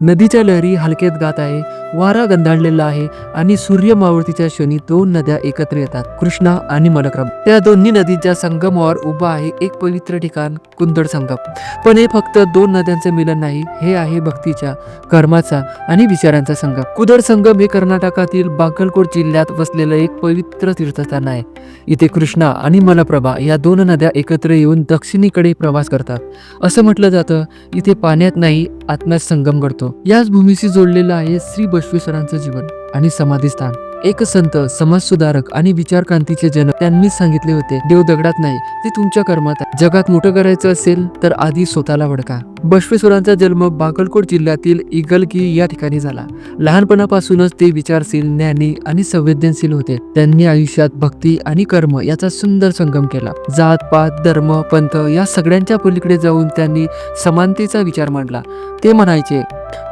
नदीच्या लहरी हलकेत गात आहे. वारा गंधाळलेला आहे आणि सूर्य मावळतीच्या क्षणी दोन नद्या एकत्र येतात कृष्णा आणि मलक्रम. त्या दोन्ही नदीच्या संगमावर उभा आहे एक पवित्र ठिकाण कुंदड संगम. पण हे फक्त दोन नद्यांचं मिलन नाही हे आहे भक्तीच्या कर्माचा आणि विचारांचा संगम. कुदळ संगम हे कर्नाटकातील बागलकोट जिल्ह्यात वसलेलं एक पवित्र तीर्थस्थान आहे. इथे कृष्णा आणि मलप्रभा या दोन नद्या एकत्र येऊन दक्षिणेकडे प्रवास करतात. असं म्हटलं जातं इथे पाण्यात नाही आत्म्यात संगम घडतो. याच भूमीशी जोडलेला आहे श्री बसवेश्वरांचं जीवन आणि समाधी स्थान एक संत समाजसुधारक आणि विचार क्रांतीचे जनक त्यांनीच सांगितले होते देव दगडात नाही ते तुमच्या कर्मात जगात मोठं करायचं असेल तर आधी स्वतःला वडका बश्वेश्वरांचा जन्म बागलकोट जिल्ह्यातील इगलकी या ठिकाणी झाला. लहानपणापासूनच ते विचारशील ज्ञानी आणि संवेदनशील होते. त्यांनी आयुष्यात भक्ती आणि कर्म याचा सुंदर संगम केला. जात पात धर्म पंथ या सगळ्यांच्या पलीकडे जाऊन त्यांनी समानतेचा विचार मांडला. ते म्हणायचे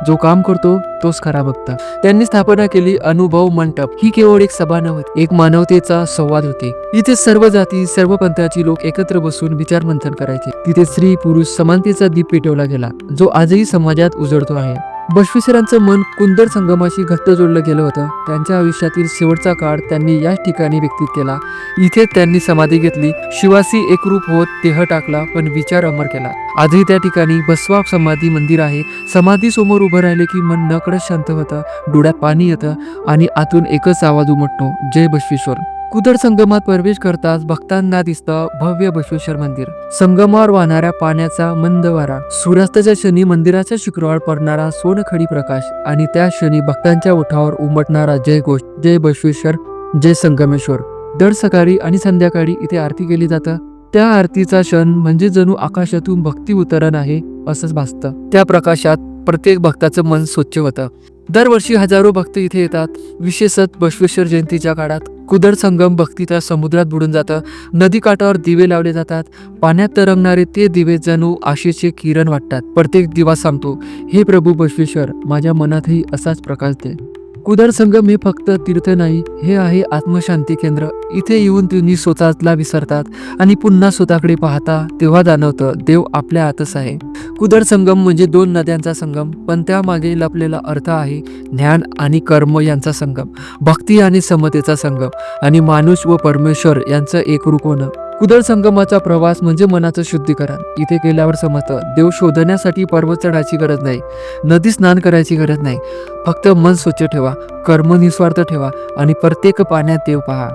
जो काम करतो तोच खरा भक्त. त्यांनी स्थापना केली अनुभव मंडप. ही केवळ एक सभा नव्हती एक मानवतेचा संवाद होते. इथे सर्व जाती सर्व पंथाची लोक एकत्र बसून विचार मंथन करायचे. तिथे स्त्री पुरुष समानतेचा दीप पेटवला गेला जो आजही समाजात उजळतो आहे. बसवेश्वरांचं मन कुंदर संगमाशी घट्ट जोडलं गेलं होतं. त्यांच्या आयुष्यातील शेवटचा काळ त्यांनी याच ठिकाणी व्यक्तीत केला. इथे त्यांनी समाधी घेतली शिवासी एकरूप होत देह टाकला पण विचार अमर केला. आजही त्या ठिकाणी बसवा समाधी मंदिर आहे. समाधी समोर उभं राहिले की मन नकळत शांत होतं डोळ्यात पाणी येतं आणि आतून एकच आवाज उमटतो जय बसवेश्वर. कुदर संगमात प्रवेश करताच भक्तांना दिसतं भव्य बसवेश्वर मंदिर. संगमावर वाहणाऱ्या पाण्याचा मंद वारा. सूर्यास्ताच्या क्षणी मंदिराच्या शुक्रवार पडणारा सोनखडी प्रकाश आणि त्या क्षणी भक्तांच्या ओठावर उमटणारा जय घोष जय बसवेश्वर जय संगमेश्वर. दर सकाळी आणि संध्याकाळी इथे आरती केली जातं. त्या आरतीचा क्षण म्हणजे जणू आकाशातून भक्ती उतरण आहे असंच भासतं. त्या प्रकाशात प्रत्येक भक्ताचं मन स्वच्छ होतं. दरवर्षी हजारो भक्त इथे येतात. विशेषत बसवेश्वर जयंतीच्या काळात कुदळ संगम भक्तीचा समुद्रात बुडून जातं. नदीकाठावर दिवे लावले जातात. पाण्यात तरंगणारे ते दिवे जणू आशेचे किरण वाटतात. प्रत्येक दिवा सांगतो हे प्रभू बसवेश्वर माझ्या मनातही असाच प्रकाश दे. कुदर संगम हे फक्त तीर्थ नाही हे आहे आत्मशांती केंद्र. इथे येऊन तुम्ही स्वतःला विसरतात आणि पुन्हा स्वतःकडे पाहता तेव्हा जाणवतं देव आपल्या आतच आहे. कुदर संगम म्हणजे दोन नद्यांचा संगम पण त्यामागे लपलेला अर्थ आहे ज्ञान आणि कर्म यांचा संगम भक्ती आणि समतेचा संगम आणि माणूस व परमेश्वर यांचं एकरूप होणं. कुदळ संगमाचा प्रवास म्हणजे मनाचं शुद्धीकरण. इथे गेल्यावर समजतं देव शोधण्यासाठी पर्वत चढायची गरज नाही नदी स्नान करायची गरज नाही. फक्त मन स्वच्छ ठेवा कर्म निस्वार्थ ठेवा आणि प्रत्येक पाण्यात देव पहा.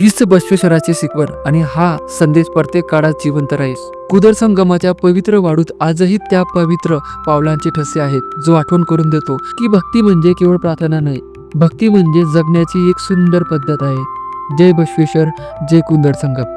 हीच बश्वेश्वराची शिकवण आणि हा संदेश प्रत्येक काळात जिवंत राहील. कुदळ संगमाच्या पवित्र वाढूत आजही त्या पवित्र पावलांचे ठसे आहेत जो आठवण करून देतो की भक्ती म्हणजे केवळ प्रार्थना नाही भक्ती म्हणजे जगण्याची एक सुंदर पद्धत आहे. जय बश्वेश्वर जय कुंदळ संगम.